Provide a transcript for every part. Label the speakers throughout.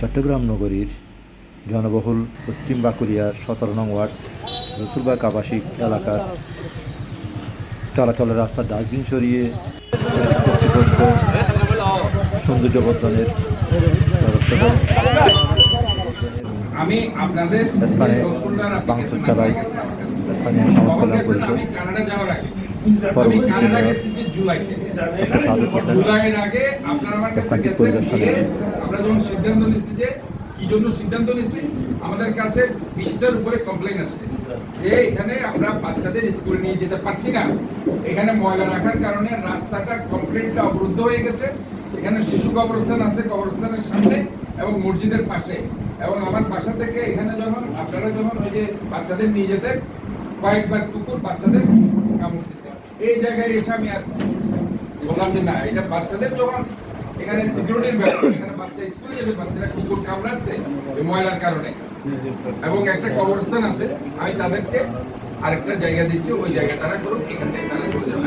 Speaker 1: চট্টগ্রাম নগরীর জনবহুল পশ্চিম বাঁকুড়িয়ার সতেরো নং ওয়ার্ড রসুলবাগ আবাসিক এলাকার চলাচলের রাস্তা ডাস্টবিন সরিয়ে কর্তৃপক্ষ সৌন্দর্য বর্ধনের ব্যবস্থা করে।
Speaker 2: আমি আপনাদের
Speaker 1: স্থানে
Speaker 2: application
Speaker 1: চালায় স্থানীয় সংস্করণ পরিষদ পরবর্তী
Speaker 2: সিদ্ধান্ত যে কি জন্য সিদ্ধান্ত নিছি আমাদের কাছে বিশটার উপরে কমপ্লেন আসছে। যে এখানে আমরা বাচ্চাদের স্কুলে নিয়ে যেতে পারছি না। এখানে ময়লা রাখার কারণে রাস্তাটা কমপ্লিটটা অবরুদ্ধ হয়ে গেছে। এখানে শিশু কবরস্থান আছে কবরস্থানের সামনে এবং মসজিদের পাশে। এবং আমার বাসা থেকে এখানে যখন আপনারা যখন ওই যে বাচ্চাদের নিয়ে যেতেন কয়েকবার কুকুর বাচ্চাদের কামড় দিছে। এই জায়গায় এসে আমি আর বললাম যে না এটা বাচ্চাদের যখন এখানে সিকিউরিটির ব্যাপার এখানে বাচ্চা স্কুলে পারছে না কুকুর কামড়াচ্ছে ময়লার কারণে। এবং একটা কবরস্থান আছে আমি তাদেরকে আরেকটা জায়গা দিচ্ছি ওই জায়গা তারা করুন এখান থেকে তারা চলে যাবে।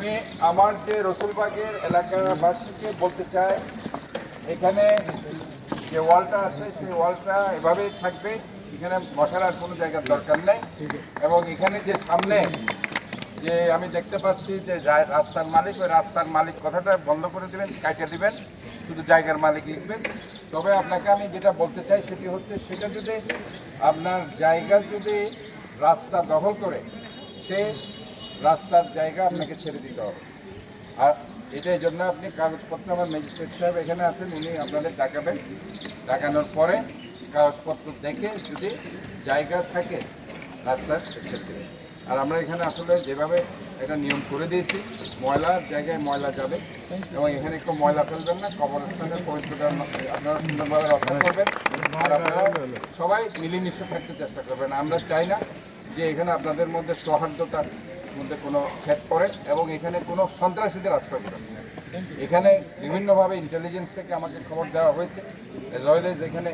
Speaker 2: আমি আমার যে রসুলবাগের এলাকাবাসীকে বলতে চাই, এখানে যে ওয়ালটা আছে, সেই ওয়ালটা এভাবেই থাকবে। এখানে বসার আর কোনো জায়গার দরকার নেই। এবং এখানে যে সামনে যে আমি দেখতে পাচ্ছি যে রাস্তার মালিক, ওই রাস্তার মালিক কথাটা বন্ধ করে দেবেন কাটে দেবেন, শুধু জায়গার মালিক লিখবেন। তবে আপনাকে আমি যেটা বলতে চাই সেটি হচ্ছে, সেটা যদি আপনার জায়গা যদি রাস্তা দখল করে, সে রাস্তার জায়গা আপনাকে ছেড়ে দিতে হবে। আর এটার জন্য আপনি কাগজপত্র আমার ম্যাজিস্ট্রেট সাহেব এখানে আছেন, উনি আপনাদের ডাকাবেন। ডাকানোর পরে কাগজপত্র দেখে যদি জায়গা থাকে রাস্তার ছেড়ে আর আমরা এখানে আসলে যেভাবে এটা নিয়ম করে দিয়েছি, ময়লার জায়গায় ময়লা যাবে এবং এখানে একটু ময়লা ফেলবেন না কবরস্থানের পবিত্রতা আপনারা সুন্দরভাবে রক্ষা করবেন। আর আপনারা সবাই মিলেমিশে থাকতে চেষ্টা করবেন। আমরা চাই না যে এখানে আপনাদের মধ্যে সৌহার্দ্যতার মধ্যে কোনো ছেদ পড়ে এবং এখানে কোনো সন্ত্রাসীদের আশ্রয় পড়ে এখানে বিভিন্নভাবে ইন্টেলিজেন্স থেকে আমাকে খবর দেওয়া হয়েছে। রয়েলেজ এখানে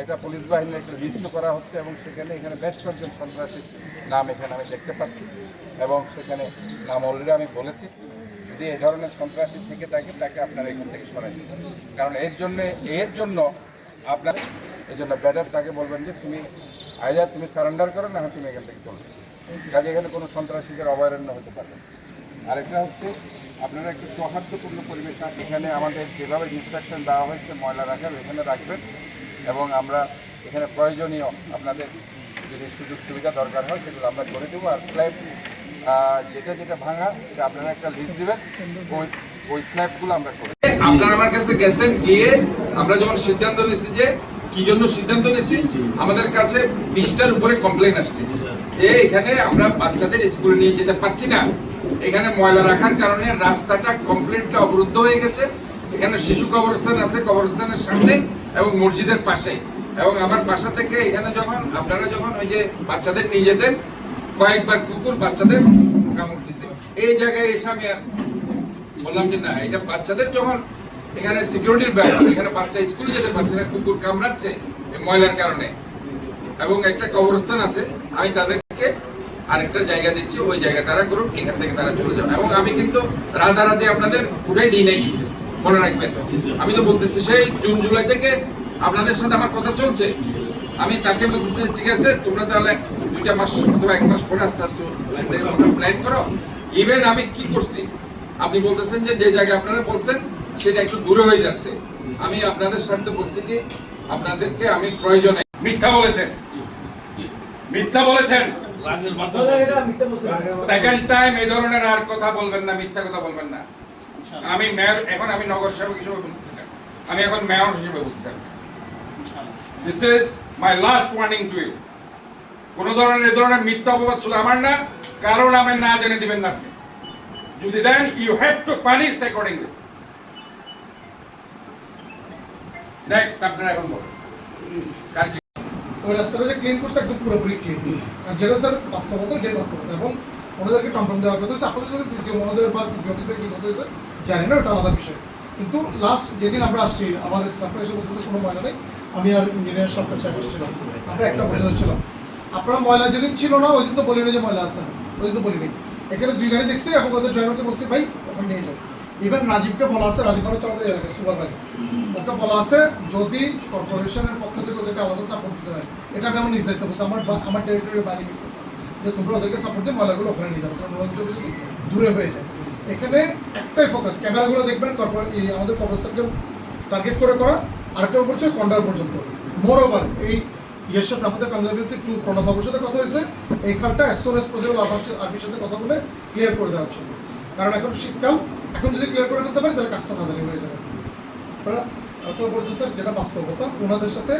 Speaker 2: একটা পুলিশ বাহিনীর একটা লিস্ট করা হচ্ছে এবং সেখানে এখানে বেশ কয়েকজন সন্ত্রাসীর নাম এখানে আমি দেখতে পাচ্ছি এবং সেখানে নাম অলরেডি আমি বলেছি। যদি এ ধরনের সন্ত্রাসী থেকে থাকে, তাকে আপনারা এখান থেকে সরাই দিন। কারণ এর জন্য এর জন্য আপনার এই জন্য ব্যাটার তাকে বলবেন যে, তুমি আইজার তুমি সারেন্ডার করো না তুমি এখান থেকে চলে। কাজে এখানে কোনো সন্ত্রাসীদের অভয়ারণ্য হতে পারবে। আরেকটা হচ্ছে, আপনারা একটু সৌহার্দ্যপূর্ণ পরিবেশ এখানে আমাদের যেভাবে ইনস্ট্রাকশন দেওয়া হয়েছে, ময়লা রাখার, এখানে রাখবেন এবং আমরা এখানে প্রয়োজনীয় আপনাদের যদি সুযোগ সুবিধা দরকার হয়, সেগুলো আমরা করে দেবো। আর স্ল্যাব যেটা যেটা ভাঙা, সেটা আপনারা একটা লিস্ট দেবেন। ওই ওই স্ল্যাবগুলো আমরা করে আপনারা আমার কাছে গেছেন, গিয়ে আমরা যখন সিদ্ধান্ত নিয়েছি যে কি জন্য সিদ্ধান্ত নিয়েছি? আমাদের কাছে বিশটার উপরে কমপ্লেন আসছে। যে এখানে আমরা বাচ্চাদের স্কুলে নিয়ে যেতে পারছি না। এখানে ময়লা রাখার কারণে রাস্তাটা কমপ্লিটটা অবরুদ্ধ হয়ে গেছে। এখানে শিশু কবরস্থান আছে কবরস্থানের সামনে এবং মসজিদের পাশে। এবং আমার বাসা থেকে এখানে যখন আপনারা যখন ওই যে বাচ্চাদের নিয়ে যেতেন কয়েকবার কুকুর বাচ্চাদের কামড় দিছে এই জায়গায় এসে আমি আর বললাম যে না এটা বাচ্চাদের যখন এখানে সিকিউরিটির ব্যাপার এখানে বাচ্চা স্কুলে যেতে পারছে না, কুকুর কামড়াচ্ছে ময়লার কারণে। এবং একটা কবরস্থান আছে, আমি তাদেরকে আরেকটা জায়গা দিচ্ছি, ওই জায়গা তারা করুন এখান থেকে তারা চলে যাবে। এবং আমি কিন্তু রাতারাতি আপনাদের উঠাই দিই নাই মনে রাখবেন। আমি তো বলতেছি, সেই জুন, জুলাই থেকে আপনাদের সাথে আমার কথা চলছে। আমি তাকে বলতেছি, ঠিক আছে, তোমরা তাহলে দুইটা মাস অথবা এক মাস পরে আস্তে আস্তে প্ল্যান করো ইভেন আমি কি করছি? আপনি বলতেছেন যে যে জায়গায় আপনারা বলছেন সেটা একটু দূরে হয়ে যাচ্ছে। আমি আপনাদের সাথে বলছি কি আপনাদেরকে আমি প্রয়োজনে মিথ্যা বলেছেন। মিথ্যা বলেছেন। সেকেন্ড টাইম এই ধরনের আর কথা বলবেন না মিথ্যা কথা বলবেন না। আমি মেয়র এখন আমি নগর সেবক হিসেবে বলছি আমি এখন মেয়র হিসেবে বলছি this is my last warning to you কোন ধরনের এই ধরনের মিথ্যা অপবাদ শুধু আমার না কারণ আমি না জেনে দিবেন না আপনি।
Speaker 3: যদি দেন you have to punish accordingly next আপনারা এখন বলুন
Speaker 4: ওই রাস্তাটা যে ক্লিন করছে একদম পুরোপুরি ক্লিন আর যেটা স্যার বাস্তবতা এটাই বাস্তবতা। এবং ওনাদেরকে টমটম দেওয়ার কথা হচ্ছে, আপনাদের সাথে সিসি মহোদয় বা সিসি অফিসে কি কথা হয়েছে, জানি না, ওটা আলাদা বিষয়। কিন্তু লাস্ট যেদিন আমরা আসছি, আমার স্টাফরা এসে বসেছে কোনো ময়লা নেই, আমি আর ইঞ্জিনিয়ার সব কাছে ছিলাম। আমরা একটা পর্যন্ত ছিলাম। আপনার ময়লা যেদিন ছিল না, ওই দিন তো বলিনি যে ময়লা আছে। ওই দিন তো বলিনি। এখানে দুই গাড়ি দেখছি এবং ওদের ড্রাইভারকে বলছি, ভাই, ওখানে নিয়ে যাও। ইভেন রাজীবকে বলা আছে রাজীব মানে আমাদের এলাকায় সুপারভাইজার ওকে বলা আছে, যদি কর্পোরেশনের পক্ষ থেকে ওদেরকে আলাদা সাপোর্ট দিতে হয়, এটা আমি আমার নিজ বলছি, আমার আমার টেরিটরির বাইরে কিন্তু। যে তোমরা ওদেরকে সাপোর্ট দিয়ে ময়লাগুলো ওখানে নিয়ে যাবে, কারণ যদি দূরে হয়ে যায়। এখানে একটাই ফোকাস ক্যামেরাগুলো দেখবেন আমাদের কর্পোরেশনকে টার্গেট করে করা, আরেকটা ব্যাপার হচ্ছে কন্ডার পর্যন্ত। মোর ওভার এই ইয়ের সাথে আমাদের কনজারভেন্সি টু প্রণববাবুর সাথে কথা হয়েছে, এই খালটা অ্যাজ সোন এস পসিবল সাথে কথা বলে ক্লিয়ার করে দেওয়া হচ্ছে। কারণ এখন শীতকাল এখন যদি ক্লিয়ার করে ফেলতে পারে তাহলে কাজটা তাড়াতাড়ি হয়ে যাবে। আপনারা বলছেন স্যার যেটা বাস্তবতা ওনাদের সাথে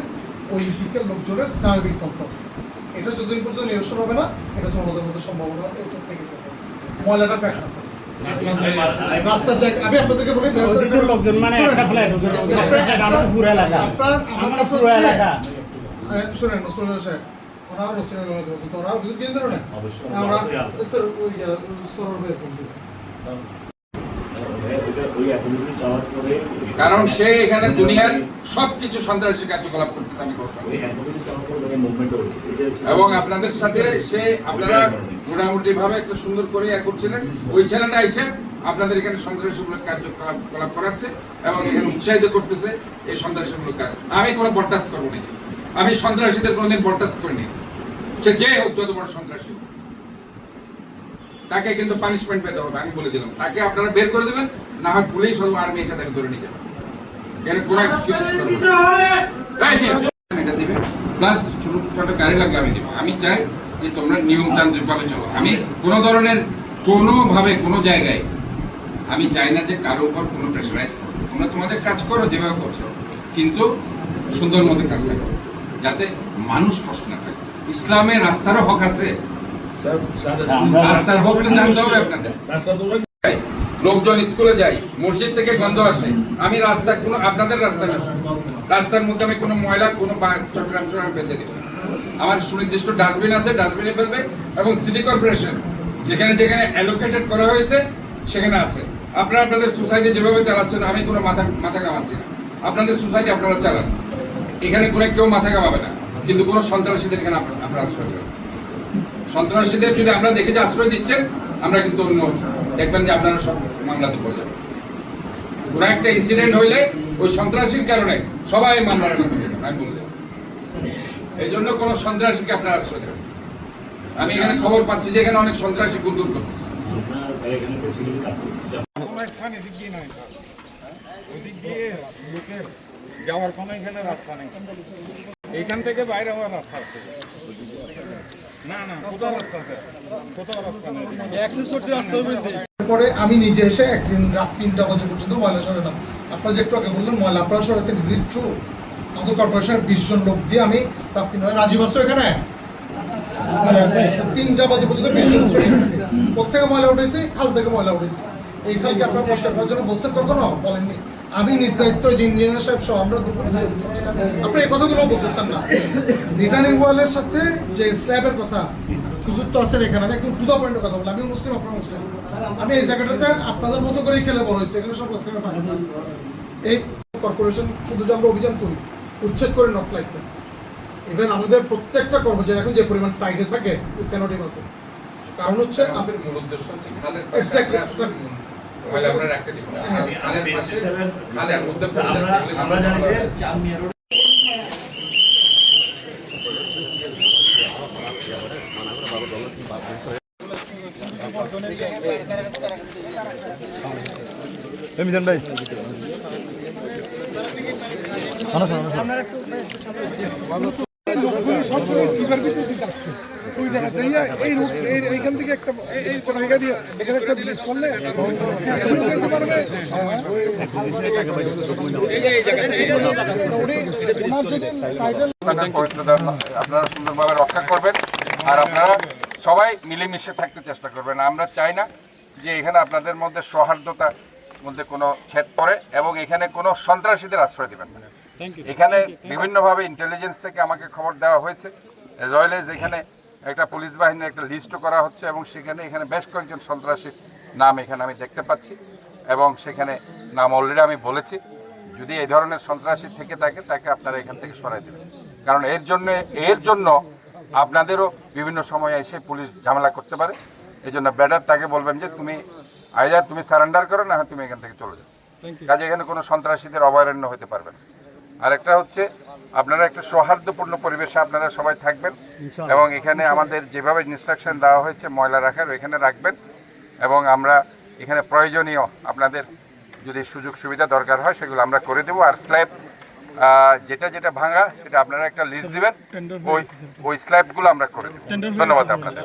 Speaker 4: ওই দিকের লোকজনের স্নায়বিক তথ্য আছে এটা যতদিন পর্যন্ত নিরসন হবে না এটা হচ্ছে মধ্যে সম্ভাবনা এটা থেকে ময়লাটা ফ্যাক্ট আছে রাস্তার জায়গা। আমি আপনাদেরকে বলি
Speaker 5: লোকজন মানে একটা flat,
Speaker 4: আপনার-
Speaker 5: পুরো এলাকা।
Speaker 4: আপনার আমার
Speaker 5: আমার পুরো এলাকা।
Speaker 4: শুনেন নসরুল সাহেব ওনার নসরুল কিন্তু ওনার কিছু কিনে না
Speaker 6: অবশ্যই।
Speaker 4: ওরা স্যার ওই সরল ভাই ফোন দিবেন।
Speaker 3: কারণ সে এখানে দুনিয়ার সবকিছু সন্ত্রাসী কার্যকলাপ করতেছে আমি এবং আপনাদের সাথে সে আপনারা মোটামুটি ভাবে একটু সুন্দর করে ইয়ে করছিলেন। ওই ছেলেটা এসে আপনাদের এখানে সন্ত্রাসীমূলক কার্যকলাপ করাচ্ছে এবং এখানে উৎসাহিত করতেছে এই সন্ত্রাসীমূলক কাজ। আমি কোনো বরদাস্ত করব না। আমি সন্ত্রাসীদের কোনোদিন বরদাস্ত করিনি। সে যে হোক যত বড় সন্ত্রাসী হোক। তাকে কিন্তু পানিশমেন্ট পেতে হবে আমি বলে দিলাম। তাকে আপনারা বের করে দেবেন না হয় পুলিশ অথবা আর্মি এসে তাকে ধরে নিয়ে যাবে। এর কোনো এক্সকিউজ এটা দিবে। প্লাস গাড়ি লাগলে আমি দিব। আমি চাই যে তোমরা নিয়মতান্ত্রিক ভাবে চলো। আমি কোনো ধরনের কোনো ভাবে কোনো জায়গায় আমি চাই না যে কারও উপর কোনো প্রেশারাইজ করো। তোমরা তোমাদের কাজ করো যেভাবে করছ। কিন্তু সুন্দর মতো কাজটা করো। যাতে মানুষ কষ্ট না থাকে ইসলামে রাস্তারও হক আছে। লোকজন স্কুলে যাই মসজিদ থেকে গন্ধ আসে। আমি রাস্তা কোনো আপনাদের রাস্তা না। রাস্তার মধ্যে আমি কোনো ময়লা কোনো চট্টগ্রাম শহরে ফেলতে দিব আমার সুনির্দিষ্ট ডাস্টবিন আছে ডাস্টবিনে ফেলবে এবং সিটি কর্পোরেশন যেখানে যেখানে অ্যালোকেটেড করা হয়েছে সেখানে আছে। আপনারা আপনাদের সোসাইটি যেভাবে চালাচ্ছেন আমি কোনো মাথা মাথা কামাচ্ছি না। আপনাদের সোসাইটি আপনারা চালান। এখানে কোনো কেউ মাথা কামাবে না। কিন্তু কোনো সন্ত্রাসীদের এখানে আপনারা আশ্রয় দেবেন। সন্ত্রাসীদের যদি আমরা দেখে যে আশ্রয় দিচ্ছেন, আমরা কিন্তু অন্য দেখবেন যে আপনারা সব মামলাতে পড়ে যাবেন। কোনো একটা ইনসিডেন্ট হইলে ওই সন্ত্রাসীর কারণে সবাই মামলার হয়ে আমি বলে এই জন্য কোনো সন্ত্রাসীকে আপনারা আশ্রয় দেবেন আমি এখানে খবর পাচ্ছি যে এখানে অনেক সন্ত্রাসী গুড়গুড় করতেছে
Speaker 7: যাওয়ার কোনো এখানে রাস্তা নেই। এইখান থেকে বাইরে হওয়ার রাস্তা
Speaker 4: পরে আমি নিজে এসে একদিন রাত তিনটা বাজে পর্যন্ত ময়লা সরালাম আপনারা যে একটু আগে বললেন ময়লা আপনারা সরাছেন ইজ ইট ট্রু আমাদের কর্পোরেশনের বিশ জন লোক দিয়ে আমি রাত তিন রাজীব আসছো এখানে? তিনটা বাজে পর্যন্ত বিশ জন কোথেকে ময়লা উঠেছে? খাল থেকে ময়লা উঠেছে। এই খালকে আপনারা পরিষ্কার করার জন্য বলছেন কখনো? বলেননি। আমি যে ইঞ্জিনিয়ার সাহেব সহ আমরা আপনি এই কথাগুলো বলতেছেন না। রিটার্নিং ওয়ালের সাথে যে স্ল্যাবের কথা হুজুর তো আছেন এখানে আমি একদম টু দ্য পয়েন্টের কথা বলি আমি মুসলিম আপনার মুসলিম। আমি এই জায়গাটাতে আপনাদের মতো করেই খেলে বড় হয়েছে এখানে সব মুসলিমের পানি এই কর্পোরেশন শুধু যে আমরা অভিযান করি উচ্ছেদ করে নট লাইক ইভেন আমাদের প্রত্যেকটা কর্মচারী এখন যে পরিমাণ টাইটে থাকে ক্যানট আছে কারণ হচ্ছে
Speaker 3: আমাদের মূল উদ্দেশ্য হচ্ছে আমরা
Speaker 4: হ্যাঁ।
Speaker 6: জানি যে
Speaker 3: আছে।
Speaker 6: রোড
Speaker 2: মিজান ভাই
Speaker 3: আপনারা সুন্দরভাবে রক্ষা করবেন আর আপনারা সবাই মিলেমিশে থাকতে চেষ্টা করবেন। আমরা চাই না যে এখানে আপনাদের মধ্যে সৌহার্দ্যতার মধ্যে কোনো ছেদ পড়ে এবং এখানে কোনো সন্ত্রাসীদের আশ্রয় দেবেন না। এখানে বিভিন্নভাবে ইন্টেলিজেন্স থেকে আমাকে খবর দেওয়া হয়েছে। এজ ওয়েল এজ এখানে একটা পুলিশ বাহিনীর একটা লিস্টও করা হচ্ছে এবং সেখানে এখানে বেশ কয়েকজন সন্ত্রাসীর নাম এখানে আমি দেখতে পাচ্ছি এবং সেখানে নাম অলরেডি আমি বলেছি। যদি এই ধরনের সন্ত্রাসী থেকে থাকে তাকে আপনারা এখান থেকে সরাই দেবেন। কারণ এর জন্য এর জন্য আপনাদেরও বিভিন্ন সময় এসে পুলিশ ঝামেলা করতে পারে। এই জন্য ব্যাটার তাকে বলবেন যে তুমি আইদার তুমি সারেন্ডার করো না হয় তুমি এখান থেকে চলে যাও। কাজে এখানে কোনো সন্ত্রাসীদের অভয়ারণ্য হতে পারবে না। আর একটা হচ্ছে আপনারা একটা সৌহার্দ্যপূর্ণ পরিবেশে আপনারা সবাই থাকবেন এবং এখানে আমাদের যেভাবে ইনস্ট্রাকশন দেওয়া হয়েছে ময়লা রাখার এখানে রাখবেন এবং আমরা এখানে প্রয়োজনীয় আপনাদের যদি সুযোগ সুবিধা দরকার হয় সেগুলো আমরা করে দেবো। আর স্ল্যাব যেটা যেটা ভাঙা সেটা আপনারা একটা লিস্ট দিবেন। ওই ওই স্ল্যাবগুলো আমরা করে দেবো। ধন্যবাদ আপনাদের।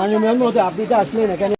Speaker 5: মানে মেম আপনি তো আসলেন এখানে।